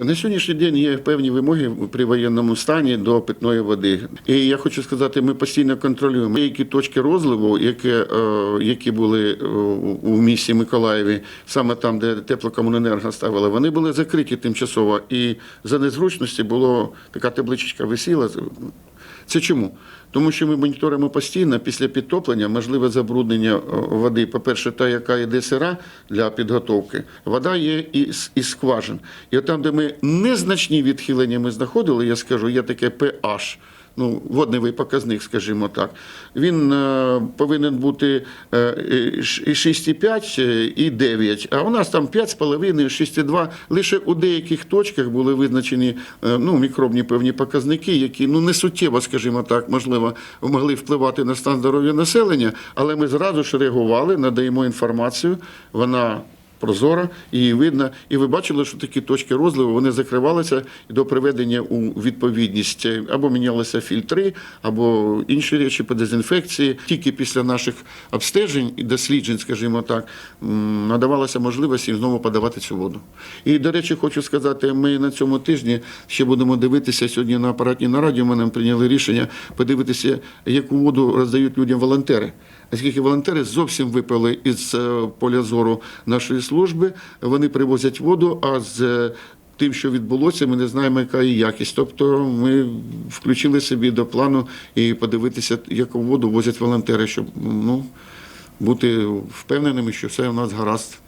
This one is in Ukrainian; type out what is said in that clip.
На сьогоднішній день є певні вимоги при воєнному стані до питної води. І я хочу сказати, ми постійно контролюємо деякі точки розливу, які, е, які були е, у місті Миколаєві, саме там, де теплокомуненерго ставила, вони були закриті тимчасово. І за незручності було така табличечка висіла. Це чому? Тому що ми моніторимо постійно після підтоплення можливе забруднення е, води. По-перше, та, яка йде сира для підготовки, вода є із, із скважин. І там, де ми незначні відхилення ми знаходили, я скажу, є таке pH, ну, водневий показник, скажімо так. Він е, повинен бути е, і ш- 6,5 е, і 9, а у нас там 5,5, 6,2. Лише у деяких точках були визначені е, ну, мікробні певні показники, які ну, не суттєво, скажімо так, можливо, могли впливати на стан здоров'я населення, але ми зразу ж реагували, надаємо інформацію. Вона прозора, її видно. І ви бачили, що такі точки розливу вони закривалися до приведення у відповідність або мінялися фільтри, або інші речі по дезінфекції. Тільки після наших обстежень і досліджень, скажімо так, надавалася можливість їм знову подавати цю воду. І, до речі, хочу сказати, ми на цьому тижні ще будемо дивитися сьогодні на апаратній нараді. Ми нам прийняли рішення подивитися, яку воду роздають людям волонтери. Оскільки волонтери зовсім випали із е, поля зору нашої служби, вони привозять воду, а з е, тим, що відбулося, ми не знаємо, яка її якість. Тобто ми включили собі до плану і подивитися, яку воду возять волонтери, щоб ну, бути впевненими, що все у нас гаразд.